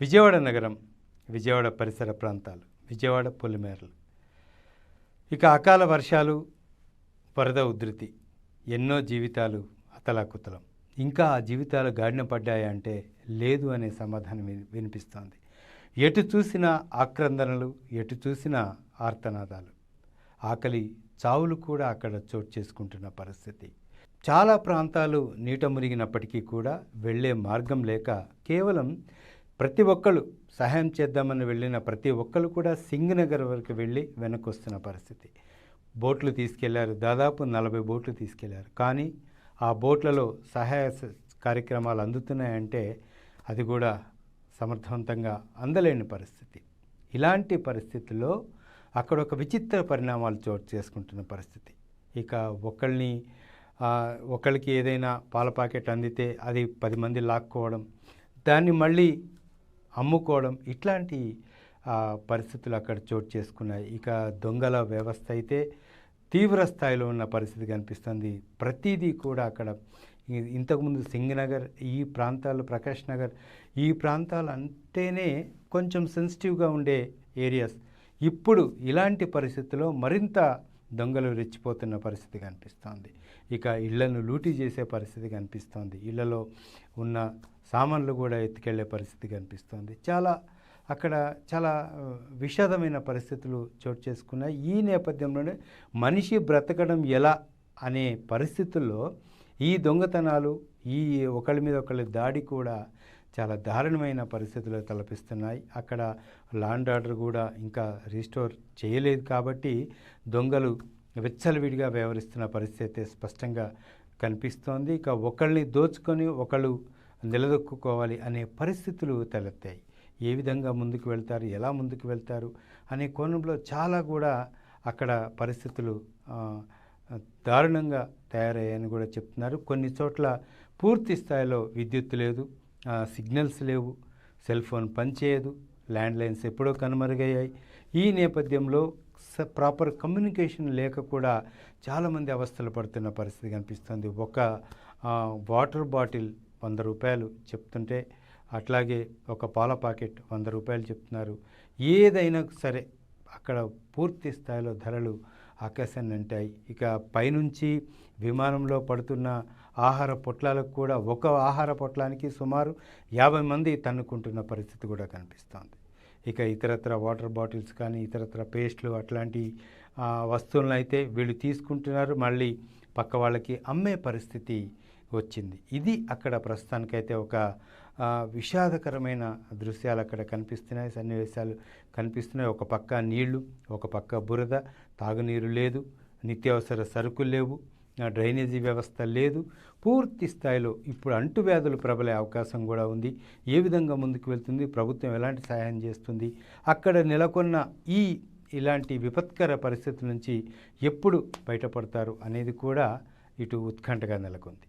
విజయవాడ నగరం విజయవాడ పరిసర ప్రాంతాలు విజయవాడ పొలిమేరలు. ఇక అకాల వర్షాలు వరద ఉధృతి ఎన్నో జీవితాలు అతలాకుతలం. ఇంకా ఆ జీవితాలు గాడిన పడ్డాయా అంటే లేదు అనే సమాధానం వినిపిస్తోంది. ఎటు చూసినా ఆక్రందనలు ఎటు చూసినా ఆర్తనాదాలు. ఆకలి చావులు కూడా అక్కడ చోటు చేసుకుంటున్న పరిస్థితి. చాలా ప్రాంతాలు నీట మునిగినప్పటికీ కూడా వెళ్ళే మార్గం లేక కేవలం ప్రతి ఒక్కరు సహాయం చేద్దామని వెళ్ళిన ప్రతి ఒక్కళ్ళు కూడా సింగనగర్ వరకు వెళ్ళి వెనక్కి వస్తున్న పరిస్థితి. బోట్లు తీసుకెళ్ళారు. దాదాపు నలభై బోట్లు తీసుకెళ్ళారు. కానీ ఆ బోట్లలో సహాయ కార్యక్రమాలు అందుతున్నాయంటే అది కూడా సమర్థవంతంగా అందలేని పరిస్థితి. ఇలాంటి పరిస్థితుల్లో అక్కడ ఒక విచిత్ర పరిణామాలు చోటు చేసుకుంటున్న పరిస్థితి. ఇక ఒకళ్ళని ఒకళ్ళకి ఏదైనా పాల ప్యాకెట్ అందితే అది పది మంది లాక్కోవడం దాన్ని మళ్ళీ అమ్ముకోవడం ఇట్లాంటి పరిస్థితులు అక్కడ చోటు చేసుకున్నాయి. ఇక దొంగల వ్యవస్థ అయితే తీవ్ర స్థాయిలో ఉన్న పరిస్థితి కనిపిస్తుంది. ప్రతిదీ కూడా అక్కడ ఇంతకుముందు సింగనగర్ ఈ ప్రాంతాలు ప్రకాష్ నగర్ ఈ ప్రాంతాలు అంటేనే కొంచెం సెన్సిటివ్గా ఉండే ఏరియాస్ ఇప్పుడు ఇలాంటి పరిస్థితుల్లో మరింత దొంగలు రెచ్చిపోతున్న పరిస్థితి కనిపిస్తోంది. ఇక ఇళ్ళను లూటీ చేసే పరిస్థితి కనిపిస్తోంది. ఇళ్ళలో ఉన్న సామాన్లు కూడా ఎత్తుకెళ్ళే పరిస్థితి కనిపిస్తోంది. చాలా అక్కడ చాలా విషాదమైన పరిస్థితులు చోటు చేసుకున్నాయి. ఈ నేపథ్యంలోనే మనిషి బ్రతకడం ఎలా అనే పరిస్థితుల్లో ఈ దొంగతనాలు ఈ ఒకళ్ళ మీద ఒకళ్ళ దాడి కూడా చాలా దారుణమైన పరిస్థితులు తలపిస్తున్నాయి. అక్కడ లాండ్ ఆర్డర్ కూడా ఇంకా రీస్టోర్ చేయలేదు కాబట్టి దొంగలు విచ్చలవిడిగా వ్యవహరిస్తున్న పరిస్థితి అయితే స్పష్టంగా కనిపిస్తోంది. ఇక ఒకళ్ళని దోచుకొని ఒకళ్ళు నిలదొక్కుకోవాలి అనే పరిస్థితులు తలెత్తాయి. ఏ విధంగా ముందుకు వెళ్తారు? ఎలా ముందుకు వెళ్తారు? అనే కోణంలో చాలా కూడా అక్కడ పరిస్థితులు దారుణంగా తయారయ్యాయని కూడా చెప్తున్నారు. కొన్ని చోట్ల పూర్తి స్థాయిలో విద్యుత్ లేదు. సిగ్నల్స్ లేవు. సెల్ ఫోన్ పనిచేయదు. ల్యాండ్లైన్స్ ఎప్పుడో కనుమరుగయ్యాయి. ఈ నేపథ్యంలో స ప్రాపర్ కమ్యూనికేషన్ లేక కూడా చాలామంది అవస్థలు పడుతున్న పరిస్థితి కనిపిస్తుంది. ఒక వాటర్ బాటిల్ వంద రూపాయలు చెప్తుంటే అట్లాగే ఒక పాల పాకెట్ వంద రూపాయలు చెప్తున్నారు. ఏదైనా సరే అక్కడ పూర్తి స్థాయిలో ధరలు ఆకాశాన్ని అంటాయి. ఇక పైనుంచి విమానంలో పడుతున్న ఆహార పొట్లాలకు కూడా ఒక ఆహార పొట్లానికి సుమారు యాభై మంది తన్నుకుంటున్న పరిస్థితి కూడా కనిపిస్తోంది. ఇక ఇతరత్ర వాటర్ బాటిల్స్ కానీ ఇతరత్ర పేస్ట్లు అట్లాంటి వస్తువులను అయితే వీళ్ళు తీసుకుంటున్నారు. మళ్ళీ పక్క వాళ్ళకి అమ్మే పరిస్థితి వచ్చింది. ఇది అక్కడ ప్రస్తుతానికైతే ఒక విషాదకరమైన దృశ్యాలు అక్కడ కనిపిస్తున్నాయి. సన్నివేశాలు కనిపిస్తున్నాయి. ఒక పక్క నీళ్ళు ఒక పక్క బురద తాగునీరు లేదు నిత్యావసర సరుకులు లేవు. డ్రైనేజీ వ్యవస్థ లేదు. పూర్తి స్థాయిలో ఇప్పుడు అంటువ్యాధులు ప్రబలే అవకాశం కూడా ఉంది. ఏ విధంగా ముందుకు వెళ్తుంది? ప్రభుత్వం ఎలాంటి సహాయం చేస్తుంది? అక్కడ నెలకొన్న ఈ ఇలాంటి విపత్కర పరిస్థితుల నుంచి ఎప్పుడు బయటపడతారు అనేది కూడా ఇటు ఉత్కంఠగా నెలకొంది.